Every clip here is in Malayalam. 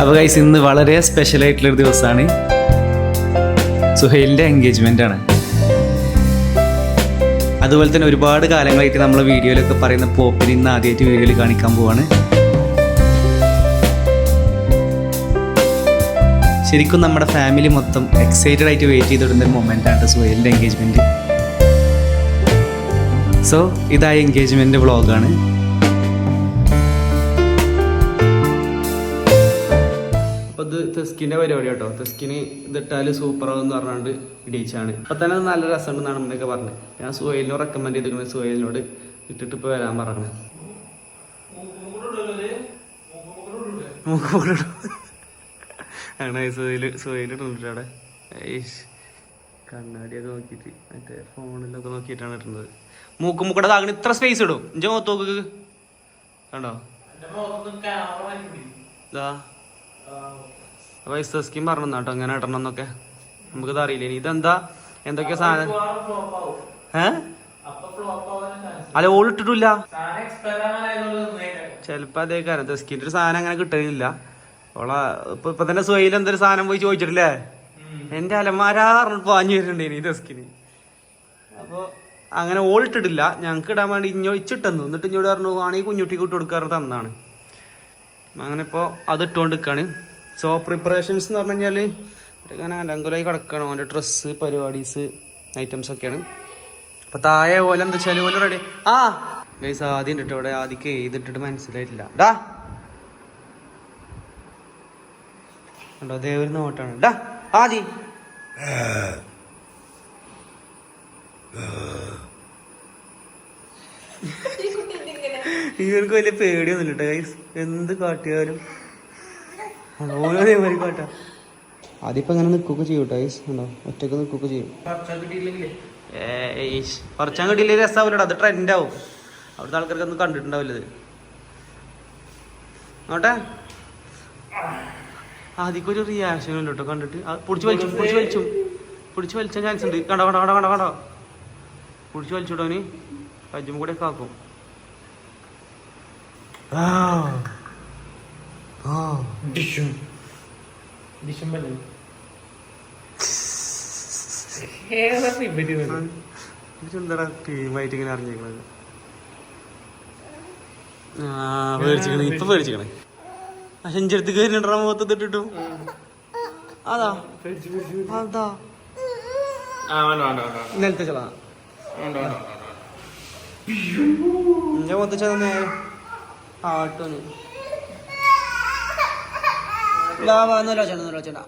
അപ്പോൾ ഗൈസ് ഇന്ന് വളരെ സ്പെഷ്യൽ ആയിട്ടുള്ള ഒരു ദിവസമാണ്. സുഹൈലിന്റെ എൻഗേജ്മെന്റ് ആണ്. അതുപോലെ തന്നെ ഒരുപാട് കാലങ്ങളായിട്ട് നമ്മൾ വീഡിയോയിലൊക്കെ പറയുന്ന പോപ്പിന് ഇന്ന് ആദ്യമായിട്ട് വീഡിയോയിൽ കാണിക്കാൻ പോവാണ്. ശരിക്കും നമ്മുടെ ഫാമിലി മൊത്തം എക്സൈറ്റഡ് ആയിട്ട് വെയിറ്റ് ചെയ്തിടുന്ന ഒരു മൊമെന്റ് ആണ് സുഹൈലിന്റെ എൻഗേജ്മെന്റ് സോ ഇതായ എൻഗേജ്മെന്റ് വ്ളോഗാണ് തെസ്കിന്റെ പരിപാടി കേട്ടോ. തെസ്കിന് ഇതിട്ടാൽ സൂപ്പറാവെന്ന് പറഞ്ഞാണ്ട് ഇടിയിച്ചാണ്. അപ്പം തന്നെ അത് നല്ല രസമുണ്ടെന്നാണ് എന്നൊക്കെ പറഞ്ഞത്. ഞാൻ സുഹൈലിനോ റെക്കമെൻഡ് ചെയ്തിരിക്കുന്നത് സുഹൈലിനോട് ഇട്ടിട്ട് ഇപ്പോൾ വരാൻ പറഞ്ഞു അങ്ങനെ സുഹൈൽ ഇട്ടിട്ടുണ്ട് അവിടെ. കണ്ണാടിയൊക്കെ നോക്കിയിട്ട്. മറ്റേ ഫോണിലൊക്കെ നോക്കിയിട്ടാണ് ഇട്ടുന്നത് മൂക്കും മൂക്കട താങ്ങണ ഇത്ര സ്പേസ് ഇടും. ഇഞ്ച മുഖത്ത് നോക്ക്. കണ്ടോ? ഇതാ. അപ്പൊ സ്കീം പറഞ്ഞു കേട്ടോ എങ്ങനെ ഇടണം എന്നൊക്കെ. നമുക്കിത് അറിയില്ല? ഇനി ഇതെന്താ? എന്തൊക്കെയാ സാധനം? ഏ? അല്ല ഓൾ ഇട്ടിട്ടില്ല. ചെലപ്പോ അതേ കാര്യം. തെസ്കിന്റെ ഒരു സാധനം അങ്ങനെ കിട്ടലില്ല. ഓള ഇപ്പൊ ഇപ്പൊ തന്നെ സുഹൈൽ എന്തൊരു സാധനം പോയി ചോദിച്ചിട്ടില്ലേ? എന്റെ അലമാര പാഞ്ഞു വരുന്നുണ്ട് ഇനി തെസ്കിന് അപ്പൊ അങ്ങനെ ഓൾ ഇട്ടിട്ടില്ല. ഞങ്ങക്ക് ഇടാൻ വേണ്ടി ഇഞ്ഞോ ഇച്ചിട്ടെന്നു. എന്നിട്ട് ഇഞ്ഞോട് പറഞ്ഞു ആണെങ്കിൽ കുഞ്ഞുട്ടിക്ക് ഇട്ട് കൊടുക്കാറ് തന്നാണ്. അങ്ങനെ ഇപ്പോൾ അത് ഇട്ടുകൊണ്ട് നിൽക്കുകയാണ് സോ പ്രിപ്പറേഷൻസ് എന്ന് പറഞ്ഞു കഴിഞ്ഞാൽ ഇങ്ങനെ അലങ്കുലായി കിടക്കണം. അവന്റെ ഡ്രസ്സ് പരിപാടീസ് ഐറ്റംസ് ഒക്കെയാണ്. അപ്പോൾ താഴെ പോലെ എന്താ വെച്ചാൽ ഓല റെഡി ആ! ഗൈസ് ആദ്യം ഇട്ടിട്ട് ഇവിടെ ആദ്യം എഴുതിട്ടിട്ട് മനസ്സിലായിട്ടില്ല. ഡാ! അതേ ഒരു നോട്ടാണ്. ഡാ! ആദി ഇവർക്ക് വലിയ പേടിയൊന്നുമില്ല കേട്ടോ ഗൈസ് എന്ത് കാട്ടിയാലും. ഓരോ അതേമാതിരി കാട്ടാ അതിപ്പോ അങ്ങനെ നിൽക്കുകയൊക്കെ ചെയ്യും കേട്ടോ ഉണ്ടോ ഒറ്റയ്ക്ക് നിൽക്കുകയൊക്കെ ചെയ്യും. കുറച്ചാൻ കിട്ടിയില്ലേ രസാവില്ലടാ അത് ട്രെൻഡ് ആവും അവിടുത്തെ ആൾക്കാർക്കൊന്നും കണ്ടിട്ടുണ്ടാവില്ല ഇത്. നോട്ടെ? ആദ്യമൊരു റിയാക്ഷൻ ഉണ്ട് കേട്ടോ കണ്ടിട്ട്. പൊടിച്ച് വലിച്ചു പൊടിച്ച് വലിച്ചു. പൊടിച്ച് വലിച്ചാൻ ചാൻസ് ഉണ്ട്. കണ്ടോ കണ്ടോ കണ്ടോ കണ്ടോ കണ്ടോ? പിടിച്ച് വലിച്ചുടോന് കജ്ജും കൂടെ കാക്കും ആ. ആ. ഇതെന്താടാ ടീമായിട്ട് ഇങ്ങനെ അറിഞ്ഞേക്കണത്? ആ പേടിച്ചിക്കണേ. ഇപ്പൊ പേടിച്ചിക്കണേ. ആ സെഞ്ചടുത്ത് കയറിണ്ടാ മുഖത്ത് ഇട്ടിട്ടു. അതാ. അതാ. ഇന്നലത്തെ ചള എന്റെ മുഖത്ത് ചത നേരെ ആട്ടോന്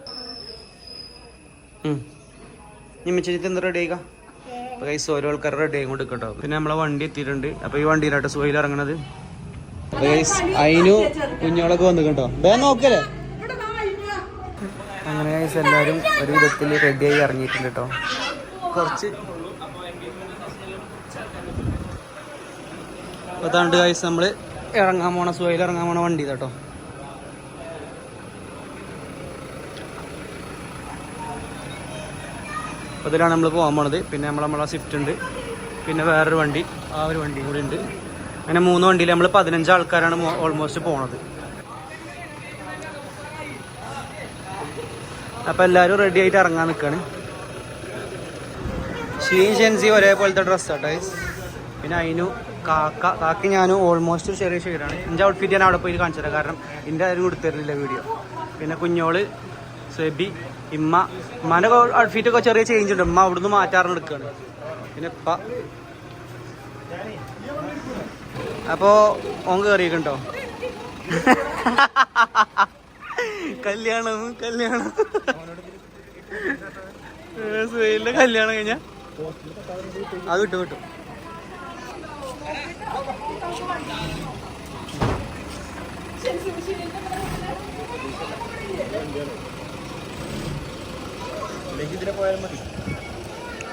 നിമിച്ചിട്ട് എന്താ റെഡി ആയിക്കാ? അപ്പൊ കൈസ് ഓരോ ആൾക്കാർ റെഡി ആയി കൊണ്ട് കേട്ടോ പിന്നെ നമ്മളെ വണ്ടി എത്തിയിട്ടുണ്ട്. അപ്പൊ ഈ വണ്ടിയിലാട്ടോ സുഹയിൽ ഇറങ്ങണത്. അപ്പൊ ഗൈസ് അതിനു കുഞ്ഞോളൊക്കെ വന്നു കേട്ടോ വേഗം നോക്കല്ലേ? അങ്ങനെ ഗൈസ് എല്ലാവരും ഒരു വിധത്തിൽ റെഡിയായി ഇറങ്ങിയിട്ടുണ്ട് കേട്ടോ കുറച്ച്. അതാണ്ട് ഗൈസ് നമ്മൾ ഇറങ്ങാൻ പോണ സുഹയിൽ ഇറങ്ങാൻ പോണ വണ്ടി കേട്ടോ അപ്പോൾ ഇതിലാണ് നമ്മൾ പോകാൻ പോണത് പിന്നെ നമ്മൾ നമ്മളെ സ്വിഫ്റ്റ് ഉണ്ട്. പിന്നെ വേറൊരു വണ്ടി. ആ ഒരു വണ്ടി കൂടി ഉണ്ട്. അങ്ങനെ മൂന്ന് വണ്ടിയിൽ നമ്മൾ പതിനഞ്ച് ആൾക്കാരാണ് ഓൾമോസ്റ്റ് പോണത്. അപ്പോൾ എല്ലാവരും റെഡി ആയിട്ട് ഇറങ്ങാൻ നിൽക്കുകയാണ് ഷീൻ ഷെൻസി ഒരേപോലത്തെ ഡ്രസ്സാട്ടോ പിന്നെ അതിനു കാക്ക കാക്ക ഞാനും ഓൾമോസ്റ്റ് ചെറിയ ഷെയ്ഡാണ്. എന്റെ ഔട്ട്ഫിറ്റ് ഞാൻ അവിടെ പോയി കാണിച്ചു തരാം കാരണം എന്റെ ആരും കൊടുത്തരുന്നില്ല വീഡിയോ പിന്നെ കുഞ്ഞോൾ സെബി ഇമ്മ ഉമ്മാന്റെ ഔട്ട്ഫിറ്റ് ഒക്കെ ചെറിയ ചേഞ്ച് ഉണ്ട്. ഉമ്മ അവിടുന്ന് മാറ്റാറാണ് എടുക്കുകയാണ് പിന്നെ ഇപ്പ അപ്പോ ഓൻ കയറിയിട്ടുണ്ടോ കല്യാണം കല്യാണം. സുഹൈലിന്റെ കല്യാണം കഴിഞ്ഞ? അത് കിട്ടും കിട്ടും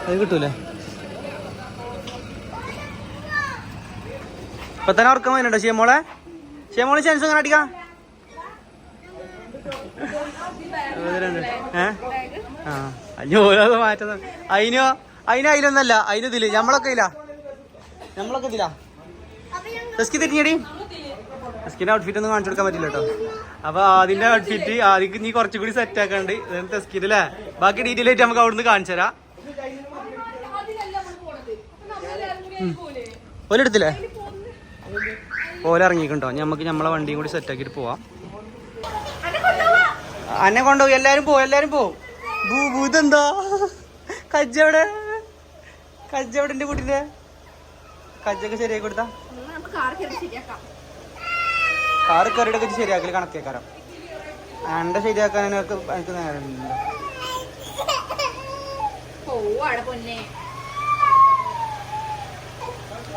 അത് കിട്ടൂലേ? ഇപ്പൊ തന്നെ ഉറക്കം വരുന്നുണ്ടോ ചെയ്യമോളെ ചെയ്യമോളെ ചാൻസ് അങ്ങനെ അടിക്കാം? ആ അഞ്ഞോ ഓരോ മാറ്റുന്ന അതിനോ അതിന് അതിലൊന്നല്ല അതിന് ഇതിൽ. ഞമ്മളൊക്കെ ഇല്ല ഞമ്മളൊക്കെ ഇതിലാ. ടെസ്കി തിരിഞ്ഞടി തെസ്കിന്റെ ഔട്ട്ഫിറ്റ് ഒന്നും കാണിച്ചു കൊടുക്കാൻ പറ്റില്ല കേട്ടോ അപ്പൊ ആദ്യന്റെ ഔട്ട്ഫിറ്റ് ആദ്യം നീ കുറച്ചുകൂടി സെറ്റ് ആക്കാണ്ട് തെസ്കിന്റെ അല്ലേ ബാക്കി ഡീറ്റെയിൽ ആയിട്ട് നമുക്ക് അവിടുന്ന് കാണിച്ചു തരാം. ഓലെടുത്തില്ലേ? ഓല ഇറങ്ങിയിട്ടുണ്ടോ നമുക്ക് നമ്മളെ വണ്ടിയും കൂടി സെറ്റ് ആക്കിയിട്ട് പോവാം. അന്നെ കൊണ്ടോ എല്ലാരും പോ എല്ലാരും പോ. ഭൂ കജ്ജവിടെ കജ്ജവിടെ എന്റെ കജ്ജൊക്കെ ശരിയാക്കി കൊടുത്താ നമുക്ക് കാർ കയറി ശരിയാക്കാം കാറ് കയറിയിട്ടൊക്കെ ശരിയാക്കൽ കണക്കേക്കാരം. അണ്ട ശരിയാക്കാൻ എനിക്ക് എനിക്ക് നേരമില്ല.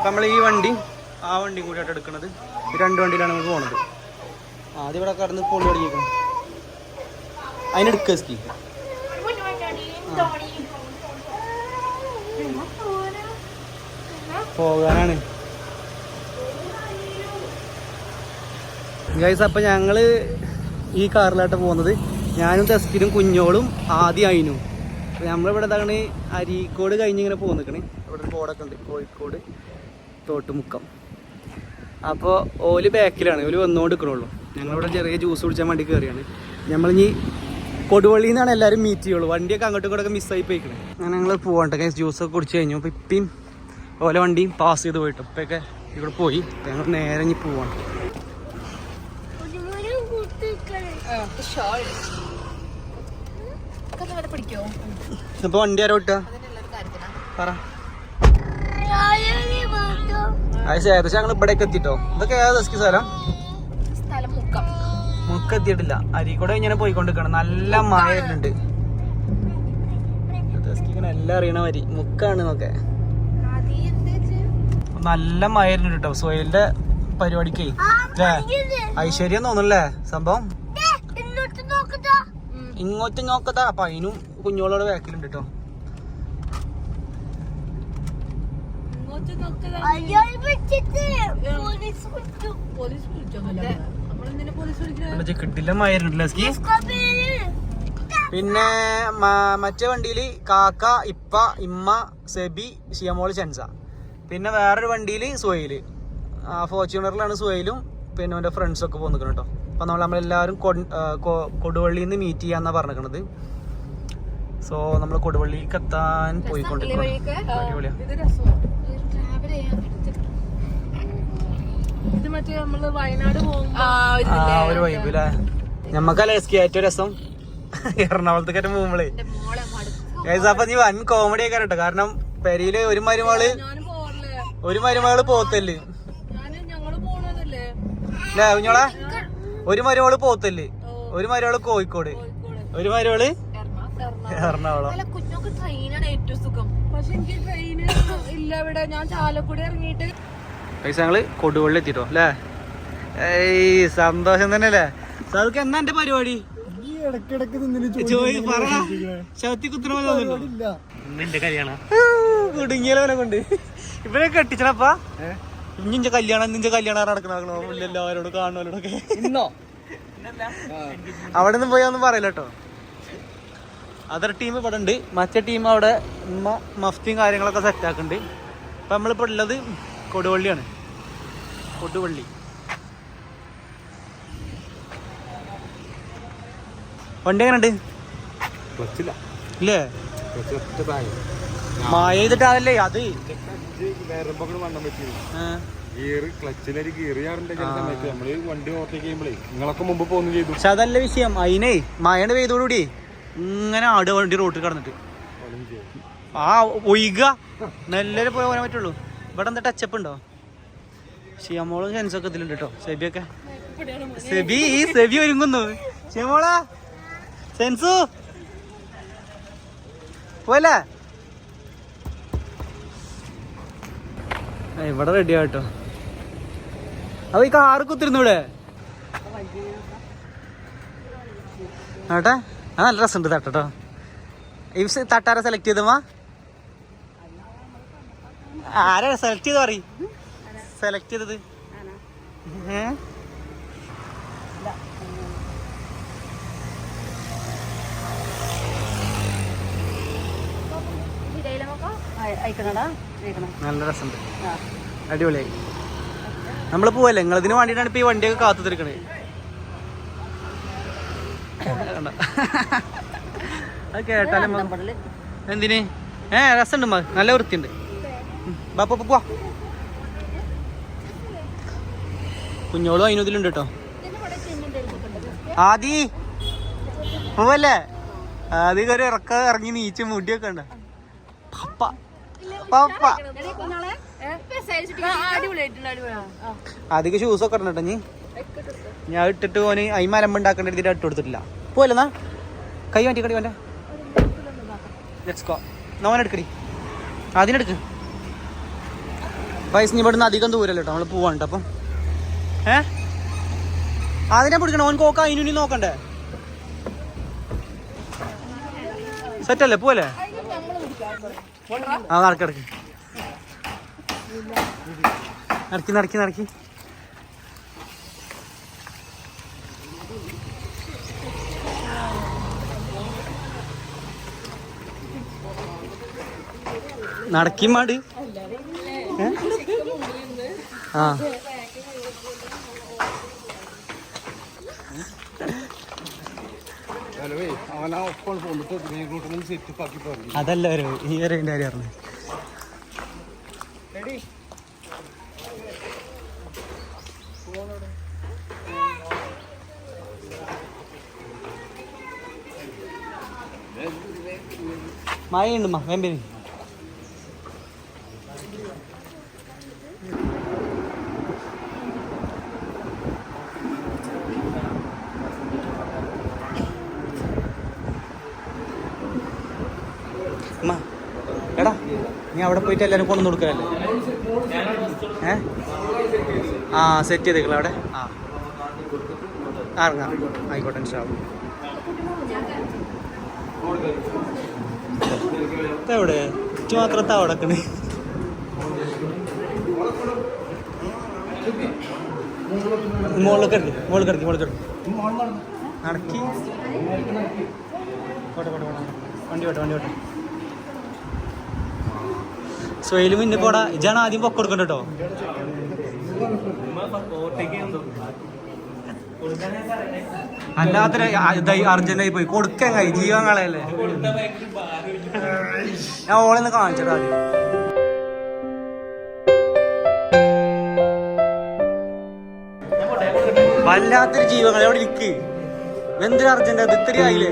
നമ്മൾ ഈ വണ്ടി ആ വണ്ടി കൂടിയായിട്ട് എടുക്കുന്നത് ഈ രണ്ട് വണ്ടിയിലാണ് നമ്മൾ പോണത്. ആദ്യം ഇവിടെ കടന്ന് പൊള്ളി തുടങ്ങിയിരിക്കണം അതിനെടുക്കുക സ്കീ പോകാനാണ്. ഗൈസ് അപ്പം ഞങ്ങൾ ഈ കാറിലായിട്ട് പോകുന്നത്. ഞാനും ടെസ്റ്റിനും കുഞ്ഞോളും ആദ്യം അയിനും. അപ്പം നമ്മളിവിടെ എന്താണ് അരീക്കോട് കഴിഞ്ഞ് ഇങ്ങനെ പോകുന്ന നിൽക്കണേ ഇവിടെ ഒരു ബോർഡൊക്കെ ഉണ്ട് കോഴിക്കോട് തോട്ടുമുക്കം. അപ്പോൾ ഓൽ ബാക്കിലാണ്. ഓൽ വന്നുകൊണ്ട് നിൽക്കണുള്ളൂ ഞങ്ങളിവിടെ ചെറിയ ജ്യൂസ് കുടിച്ചാൻ വേണ്ടി കയറിയാണ് നമ്മളിനി കൊടുവള്ളിയിൽ നിന്നാണ് എല്ലാവരും മീറ്റ് ചെയ്യുള്ളൂ. വണ്ടിയൊക്കെ അങ്ങോട്ടും ഇങ്ങോട്ടൊക്കെ മിസ്സായി പോയിക്കണേ. അങ്ങനെ ഞങ്ങൾ പോകണ്ട ഗൈസ് ജ്യൂസൊക്കെ കുടിച്ച് കഴിഞ്ഞു. അപ്പോൾ ഇപ്പം ഓല വണ്ടിയും പാസ് ചെയ്ത് പോയിട്ട്. ഇപ്പോഴൊക്കെ ഇവിടെ പോയി. ഞങ്ങൾ നേരെ ഇനി പോവാണ്. പിടിക്കോ? അപ്പോൾ വണ്ടി ആരോ അതിനുള്ളൊരു പറ. ഏകദേശം ഞങ്ങൾ ഇവിടേക്ക് എത്തിട്ടോ. ഇതൊക്കെ ഏതാ ദസ്കി സ്ഥലം? സ്ഥലം മുക്കം. മുക്കെത്തിയിട്ടില്ല അരീക്കൂടെ ഇങ്ങനെ പോയിക്കൊണ്ടിരിക്കണം. നല്ല മഴ ദസ്കിങ്ങനെ എല്ലാം അറിയണ വരി മുക്കാണ് നോക്കെ നല്ല മഴ വരുന്നുണ്ട് കേട്ടോ. സോയിലിന്റെ പരിപാടിക്ക്. ഐശ്വര്യം തോന്നുന്നല്ലേ സംഭവം? ഇങ്ങോട്ട് നോക്കത്താ അപ്പൊ അതിനും കുഞ്ഞോളോട് ബാക്കിലുണ്ട് കേട്ടോ പിന്നെ മറ്റേ വണ്ടിയിൽ കാക്ക ഇപ്പ ഇമ്മ സെബി ഷിയമോൾ ചെൻസ പിന്നെ വേറൊരു വണ്ടിയിൽ സുഹൈൽ. ഫോർച്യൂണറിലാണ് സുഹൈലും പിന്നെ അവന്റെ ഫ്രണ്ട്സും ഒക്കെ പോന്നിക്കണം കേട്ടോ അപ്പം നമ്മൾ നമ്മളെല്ലാവരും കൊ- കൊടുവള്ളിയിൽ നിന്ന് മീറ്റ് ചെയ്യാന്ന പറഞ്ഞിരിക്കണത് സോ നമ്മൾ കൊടുവള്ളിക്ക് എത്താൻ പോയിക്കൊണ്ടിരിക്കും ഒരു ഞമ്മക്കല്ലേ ഏറ്റവും രസം? എറണാകുളത്തേക്ക് പോകുമ്പോളേ. അപ്പൊ നീ വൻ കോമഡി ഒക്കെ കേട്ടോ കാരണം പെരിയിൽ ഒരു മരുമകൾ ഒരു മരുമകൾ പോത്തല്ലേ. അല്ലേ കുഞ്ഞോളെ? ഒരു മരുമകൾ പോത്തൽ. ഒരു മരുമകൾ കോഴിക്കോട്. ഒരു മരുമകൾ എറണാകുളം. കുഞ്ഞോക്ക് ട്രെയിനാണ് ഏറ്റവും സുഖം. പക്ഷെ എനിക്ക് ഇല്ല ഇവിടെ. ഞാൻ ചാലക്കുടി ഇറങ്ങിയിട്ട് പൈസ ഞങ്ങൾ കൊടുവള്ളി എത്തിട്ടോ അല്ലേ? ഏയ് സന്തോഷം തന്നെ അല്ലേ സാർക്ക് എന്നാ എന്റെ പരിപാടി? ഇന്നെന്റെ കല്യാണം കുടുങ്ങിയാലോനെ കൊണ്ട്. ഇവരെ കെട്ടിച്ചണപ്പാ? ഇഞ്ഞിന്റെ കല്യാണം നിന്റെ കല്യാണം നടക്കണോ? എല്ലാവരോട് കാണുന്നവരോടൊക്കെ. ഇന്നോ? അവിടെ നിന്ന് പോയാന്ന് ഒന്നും പറയില്ല കേട്ടോ. അതർ ടീം ഇവിടെ ഉണ്ട്. മറ്റേ ടീം അവിടെ ഉമ്മ മഫ്തിയും കാര്യങ്ങളൊക്കെ സെറ്റ് ആക്കുന്നുണ്ട്. അപ്പൊ നമ്മളിപ്പോ ഉള്ളത് കൊടുവള്ളിയാണ്. കൊടുവള്ളി. വണ്ടി എങ്ങനെയുണ്ട്? ഇല്ലേ? അത്? വണ്ണം. ഗിയർ ക്ലച്ചിലൊരു ഗിയർ ചെയ്യാറുണ്ട് ചില സമയത്ത് നമ്മൾ വണ്ടി ഓവർടേക്ക് ചെയ്യുമ്പോഴേ നിങ്ങളൊക്കെ മുമ്പ് ചെയ്തു. പക്ഷെ അതല്ല വിഷയം. അതിനെ മഴയുടെ പെയ്തോടുകൂടി ഇങ്ങനെ ആട് വണ്ടി റോട്ടിൽ കടന്നിട്ട്. ആ ഒയ്ക. നെല്ലരെ പോയി പോകാൻ പറ്റുള്ളൂ. ഇവിടെ എന്താ ടച്ചപ്പ് ഉണ്ടോ? ഷിയമോളും സെൻസൊക്കെ ഇതിലുണ്ട് കേട്ടോ സെബിയൊക്കെ. സെബി ഈ സെബി ഒരുങ്ങുന്നു. ഷിയമോളാ സെൻസു പോലെ ഇവിടെ റെഡി ആട്ടോ അപ്പൊ ഈ കാറ് കുത്തിരുന്നൂടെ ആട്ടെ ആ നല്ല രസമുണ്ട് തട്ടോ ഈ തട്ടാരെ സെലക്ട് ചെയ്തമാ ആരാ സെലക്ട് ചെയ്ത് പറയും സെലക്ട് ചെയ്തത് ഏഹ് അയക്കണടാ അയക്കണം നല്ല രസമുണ്ട്. അടിപൊളിയായി. നമ്മൾ പോവല്ലേ? നിങ്ങൾ ഇതിന് വേണ്ടിയിട്ടാണ് ഇപ്പൊ ഈ വണ്ടിയൊക്കെ കാത്തു തീർക്കണേ അത് കേട്ടാലേ മ- എന്തിന്? ഏ രസമുണ്ട് മ. നല്ല വൃത്തിയുണ്ട്. ഉം, ബാ പോ, പോ, പോവാ കുഞ്ഞോളും അതിനതിലുണ്ട് കേട്ടോ. ആദി പോവല്ലേ? ആദ്യം ഒരു ഇറക്ക ഇറങ്ങി നീച്ച് മുടിയൊക്കെ ഉണ്ട് അധികം ഷൂസ് ഒക്കെ ഇടണം നീ ഞാൻ ഇട്ടിട്ട് ഓന് അയി മലമ്പ് ഉണ്ടാക്കേണ്ട രീതിയിൽ ഇട്ട് കൊടുത്തിട്ടില്ല. പോവല്ലെന്നാ കൈ മാറ്റി കടി വേണ്ട ലെറ്റ്സ് ഗോ അതിനെടുക്ക് പൈസ ഇവിടുന്ന് അധികം ദൂരല്ലോ കേട്ടോ നമ്മൾ പോവാണ് ട്ടോ അപ്പം. ഏ? അതിനെ പിടിക്കണം. ഓൻ കോക്ക അതിനുനി നോക്കണ്ടേ? സെറ്റല്ലേ പോവല്ലേ? ആ നടക്ക് നടക്ക്. നടക്കി നടക്കി നടക്കി. നടക്കി മാടി? ആ. അവൻ ആ ഒപ്പം പോന്നിട്ട് ഇതിനെ സെറ്റ് ആക്കി പറഞ്ഞു. അതല്ല ഒരു ഈ ഒരു കാര്യം പറഞ്ഞു മഴയുണ്ട് മാ വേമ്പേരി നീ അവിടെ പോയിട്ട് എല്ലാവരും കൊണ്ടു കൊടുക്കല്ലേ? ഏ? ആ സെറ്റ് ചെയ്ത് അവിടെ. ആ. ഇറങ്ങാം. ആയിക്കോട്ടെ ഇൻഷാവും എവിടെ ഇച്ചു മാത്രം തവടക്കണേ മുകളിൽ കിടക്കി മുകളിൽ കിടക്കി മുകളിൽ കിടക്കി നടക്കി. കോട്ടെ കോട്ടെ വണ്ടി വേട്ടെ വണ്ടി പോട്ടെ. സ്വയിൽ മുന്നേ പോടാ ഇജാണ് ആദ്യം പൊക്ക കൊടുക്കണ്ട കേട്ടോ അല്ലാത്തൊരു അർജന്റായി പോയി. കൊടുക്കാൻ കൈ ജീവൻ കളയല്ലേ? ഞാൻ ഓളെന്ന് കാണിച്ചടാ ആദ്യം. വല്ലാത്തൊരു ജീവങ്ങൾ എവിടെ ഇരിക്ക്? എന്തൊരു അർജന്റ് അത് ഇത്രയും ആയില്ലേ?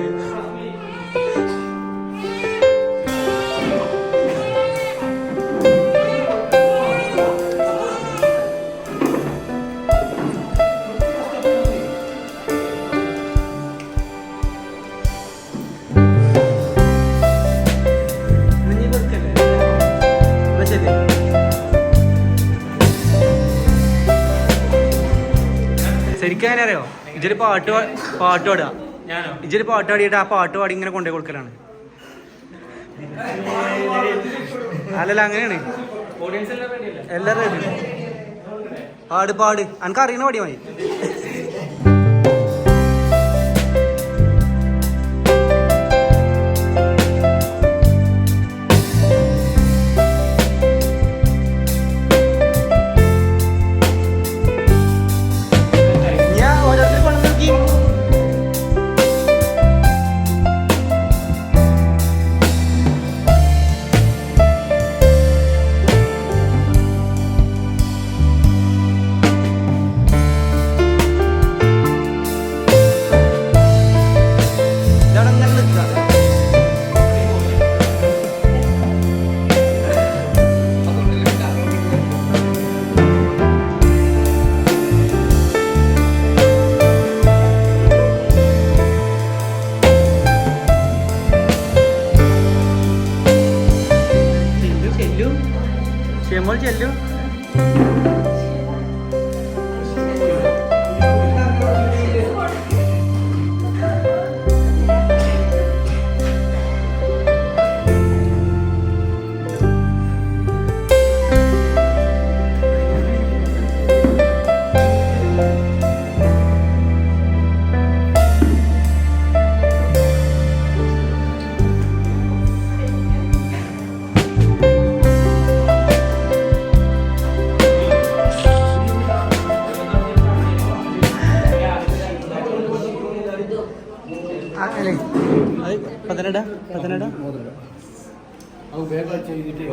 ശരിക്കും അങ്ങനെ അറിയോ? ഇജൊരു പാട്ട് പാട്ട് പാടുക. ഇജൊരു പാട്ട് പാടിയിട്ട് ആ പാട്ട് പാടി ഇങ്ങനെ കൊണ്ടുപോയി കൊടുക്കലാണ്. അല്ലല്ല അങ്ങനെയാണ്. എല്ലാവരും. പാട് പാട്. എനിക്ക് അറിയണ പാടിയാ മതി.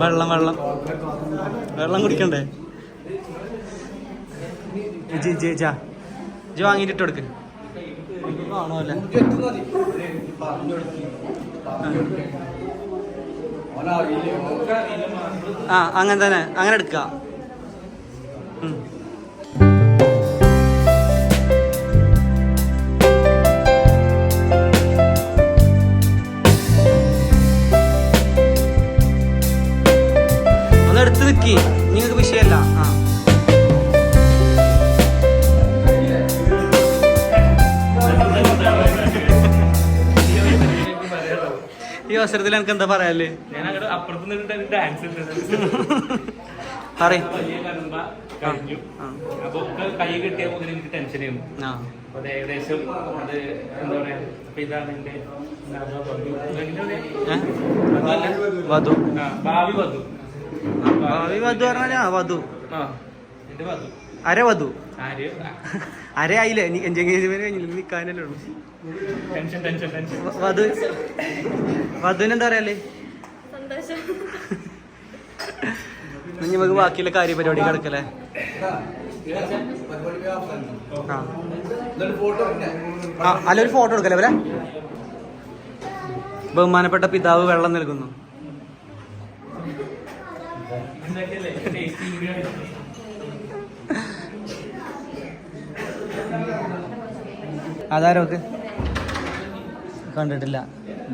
വെള്ളം വെള്ളം. വെള്ളം കുടിക്കണ്ടേ? ജി ജി ജാ. ജി വാങ്ങിയിട്ട് ഇട്ട് കൊടുക്ക് കാണുമല്ലേ ആ അങ്ങനെ തന്നെ. അങ്ങനെ എടുക്കുക നിക്കി നിങ്ങൾക്ക് വിഷയമല്ല. ആ. ഈ അവസരത്തിൽ എനിക്ക് എന്താ പറയാല്ലേ? പറയും. അപ്പൊ കൈ കിട്ടിയ മുതൽ എനിക്ക് ടെൻഷൻ ആയിരുന്നു. ആ. അപ്പൊ അത് ഏകദേശം അത് എന്താ പറയാ അപ്പൊ ഇതാണ് എന്റെ ഭാവി വധു. ഭാവി വധു പറഞ്ഞാൽ ആ വധു. അര വധു. ആര്? അര ആയില്ലേ? ഇനി എൻജോയ്മെന്റ് കഴിഞ്ഞില്ല? നിൽക്കാനല്ലേ ഉള്ളൂ. Tension tension tension. വ- വധു. വധുവിന് എന്താ പറയാല്ലേ ഇനി നമുക്ക് ബാക്കിയുള്ള കാര്യ പരിപാടി കിടക്കല്ലേ? ആ. ആ അല്ല ഒരു ഫോട്ടോ എടുക്കല്ലേ അവരെ ബഹുമാനപ്പെട്ട പിതാവ് വെള്ളം നൽകുന്നു. അതാരൊക്കെ കണ്ടിട്ടില്ല.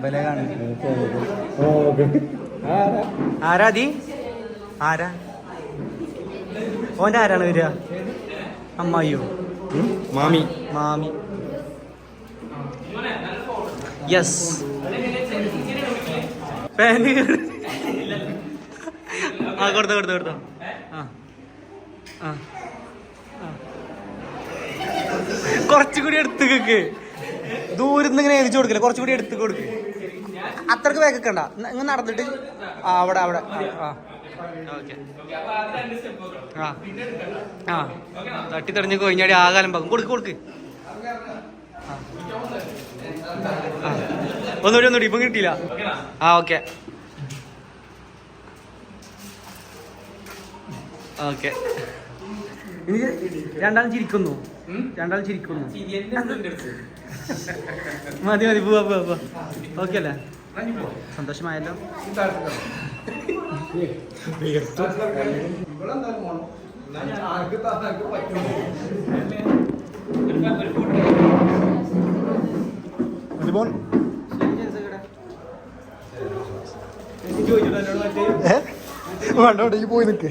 ബല കാണുന്നു ആരാ ദീ ആരാ? ഓന്റെ ആരാണ് വരിക? അമ്മായിയോ? മാമി. മാമി. യെസ് പാന്റ് ആ കൊടുത്തോ കൊടുത്തോ കൊടുത്തോ. ആ. ആ. കുറച്ചുകൂടി എടുത്ത് കേക്ക് ദൂരത്ത് ഇങ്ങനെ എഴുതിച്ചു കൊടുക്കില്ല? കുറച്ചുകൂടി എടുത്ത് കൊടുക്ക്. അത്രയ്ക്ക് വേഗക്കണ്ട ഇങ്ങനെ നടന്നിട്ട്. ആ അവിടെ അവിടെ. ആ ആ. തട്ടി തെറിഞ്ഞ് കൊഴിഞ്ഞാടി ആകാലം പാകും കൊടുക്ക് കൊടുക്ക്. ഒന്നുകൂടി ഒന്നുകൂടി. ഇപ്പം കിട്ടിയില്ല. ആ ഓക്കെ. ഓക്കെ. രണ്ടാൾ രണ്ടാളും ചിരിക്കുന്നു. രണ്ടാളും ചിരിക്കുന്നു. മതി മതി പോവാ പോവാ പോവാ. ഓക്കെ അല്ലേ? സന്തോഷമായല്ലോ. വേണ്ട പോയി നിൽക്ക്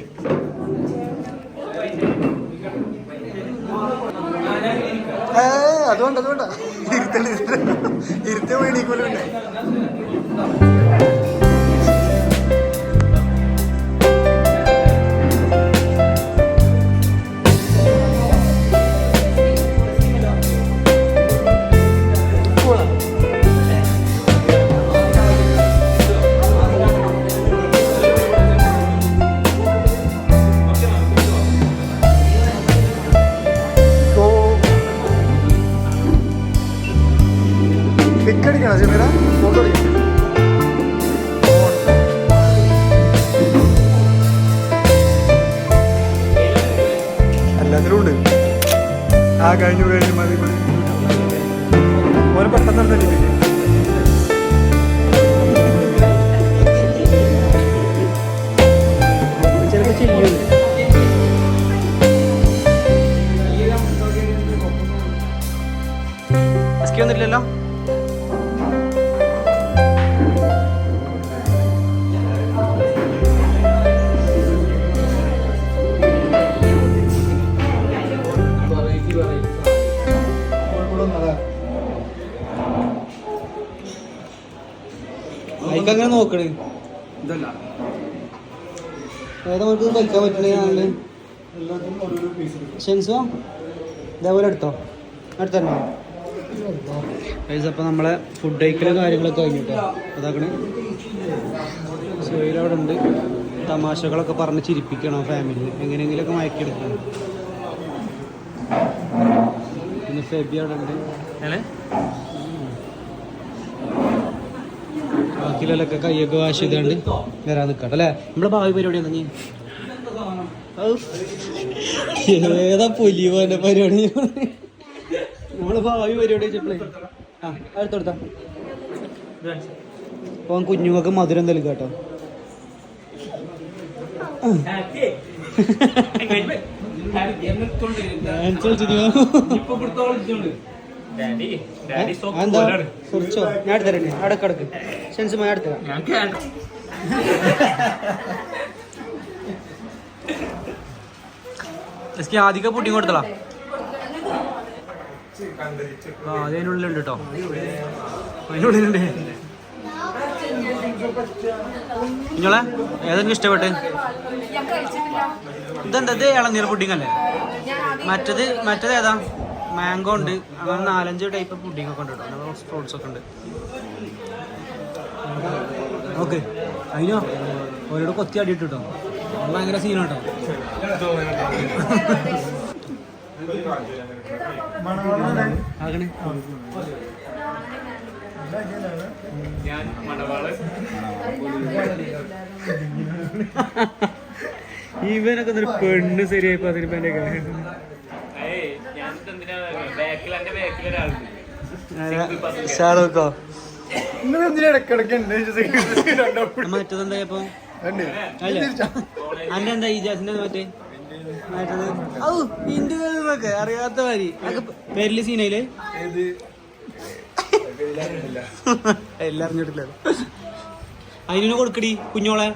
അതുകൊണ്ട് അതുകൊണ്ടാ. ഇരുത്തൽ ഇരുത്തേ പോയി അങ്ങനെ നോക്കണേ. ഇതല്ല. ഏതാ നമുക്ക് കഴിക്കാൻ പറ്റണേ പീസ് ഷെൻസോ? ഇതേപോലെ എടുത്തോ? അടുത്തന്നെ ഗൈസ് അപ്പോൾ നമ്മളെ ഫുഡ് കഴിക്കലും കാര്യങ്ങളൊക്കെ കഴിഞ്ഞിട്ടോ? അതാക്കണേ. സുഹൈൽ അവിടെ ഉണ്ട്. തമാശകളൊക്കെ പറഞ്ഞ് ചിരിപ്പിക്കണം ഫാമിലി എങ്ങനെയെങ്കിലുമൊക്കെ മയക്കിയെടുക്കണം. പിന്നെ ഫെബി അവിടെ ഉണ്ട്. അല്ലേ ബാക്കിയുള്ളതൊക്കെ കൈയൊക്കെ വാഷ് ചെയ്തുകൊണ്ട് വരാൻ നിൽക്കട്ടെ അല്ലേ? നമ്മളെ ഭാവി പരിപാടി എന്താ നീ? ഏതാ പുലി പോലെ പരിപാടി? നമ്മളെ ഭാവി പരിപാടി വെച്ചപ്പോഴേ ആ അടുത്തെടുത്താ അപ്പൊ കുഞ്ഞുങ്ങൾക്ക് മധുരം നൽകുക കേട്ടോ. ഡാഡി സോപ്പ് എന്താ? കുറച്ചോ? ഞാൻ എടുത്തരണ്ടേ അവിടെ കിടക്ക്. സെൻസ് ഞാൻ എടുത്തരാം. ഞാൻ കേട്ടു. എസ്കി ആദ്യം പുഡിങ് കൊടുത്തളാ ആ അത് അതിനുള്ളിലുണ്ട് കേട്ടോ അതിനുള്ളിലുണ്ട്. നിങ്ങളെ ഏതെങ്കിലും ഇഷ്ടപ്പെട്ട്? ഇതെന്താ? ഇത് ഇളനീർ പുഡിങ് അല്ലേ? മറ്റത് മറ്റത് ഏതാ? മാംഗോ ഉണ്ട്. അങ്ങനെ നാലഞ്ച് ടൈപ്പ് പുഡിംഗ് ഒക്കെ ഉണ്ട് കേട്ടോ ഫ്രൂട്ട്സ് ഒക്കെ ഉണ്ട്. ഓക്കെ. അതിനോ ഓരോട് കൊത്തി അടിയിട്ട് കേട്ടോ അത് ഭയങ്കര ആകണേ ഞാൻ മണവാൾ ഇവനൊക്കെ ഒരു പെണ്ണ് ശരിയായി അതിന് ഏയ് ഞാൻ എന്തിനാ ബാക്കിൽ എന്റെ ബാക്കിൽ ഒരാളുണ്ട് ഷാറൂഖോ. മറ്റേതെന്താ ഇപ്പൊ അന്റെ എന്താ മറ്റേ? ഔ അറിയാത്ത മാതിരി. പേരിൽ സീനയിൽ? എല്ലാം അതിനു കൊടുക്കടി കുഞ്ഞോളെ.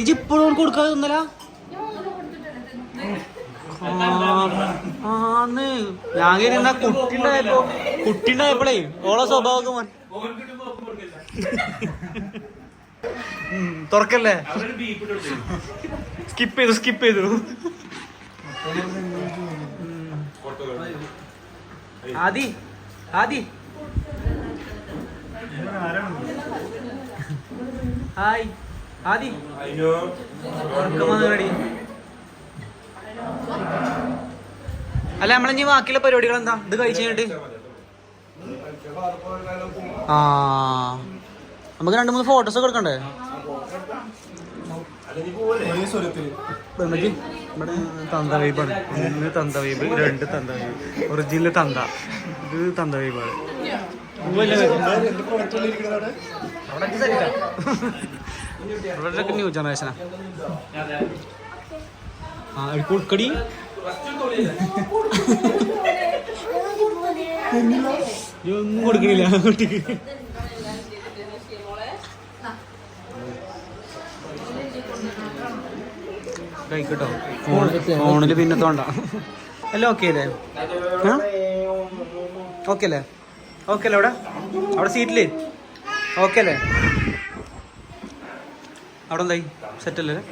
ഇജ് ഇപ്പോഴും കൊടുക്കാതെ ഒന്നല്ല ആന്ന്. ഞാൻ കരുന്ന കുട്ടി ഉണ്ടായപ്പോ കുട്ടി ഉണ്ടായപ്പോഴേ ഓളെ സ്വഭാവമൊക്കെ മോൻ തുറക്കല്ലേ? സ്കിപ്പ് ചെയ്തു സ്കിപ്പ് ചെയ്തു. ആദി ആദി. ഹായ് ആദി. ഉറക്കം വന്നു. അല്ല നമ്മളിനി ബാക്കിയുള്ള പരിപാടികൾ എന്താ ഇത് കഴിച്ചു കഴിഞ്ഞിട്ട്? ആ. നമുക്ക് രണ്ട് മൂന്ന് ഫോട്ടോസ് ഒക്കെ എടുക്കണ്ടേ? ഇവിടെ തന്ത വൈബാണ് ഒന്ന് തന്ത വൈബ് രണ്ട് തന്ത വൈബ് ഒറിജിനൽ തന്ത. ഇത് തന്ത വൈബാണ് ഇവിടെയൊക്കെ ന്യൂ ജനറേഷനാ ആ എടുക്ക് ഉൾക്കടി ഒന്നും കൊടുക്കണില്ല. കുട്ടിക്ക് കഴിക്കട്ടോ ഫോണിൽ പിന്നെ തോണ്ട. എല്ലാം ഓക്കെ അല്ലേ? ഓക്കെ അല്ലേ? ഓക്കെ അല്ലേ അവിടെ? അവിടെ സീറ്റിൽ ഓക്കെ അല്ലേ? അവിടെ എന്തായി? സെറ്റ് അല്ലേ?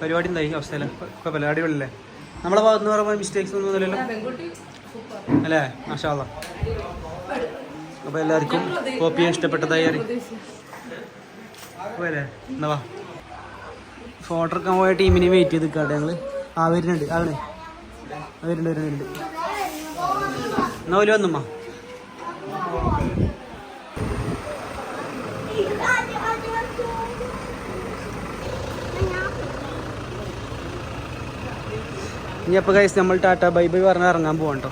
പരിപാടി എന്തായി അവസ്ഥയിൽ. ഇപ്പൊ പരിപാടികളില്ലേ നമ്മളെ ഭാഗത്ത് നിന്ന് പറയുമ്പോൾ മിസ്റ്റേക്സ് ഒന്നും ഇല്ലല്ലോ അല്ലേ? മാഷാല്ല അപ്പോൾ എല്ലാവർക്കും കോപ്പി ഇഷ്ടപ്പെട്ടതായി അറിയാം. പോയല്ലേ എന്നാ വാ. ഫോട്ടോ എടുക്കാൻ പോയ ടീമിനെ വെയിറ്റ് ചെയ്ത് നിൽക്കാട്ടെ ഞങ്ങൾ. ആ വരുന്നുണ്ട് ആകണേ ആ, വരുന്നുണ്ട് വരുന്നുണ്ട്. എന്നാ ഓൽ വന്നുമ്മ ഇനി അപ്പോൾ നമ്മൾ ടാറ്റ ബൈ ബൈ പറഞ്ഞ് ഇറങ്ങാൻ പോകണ്ടോ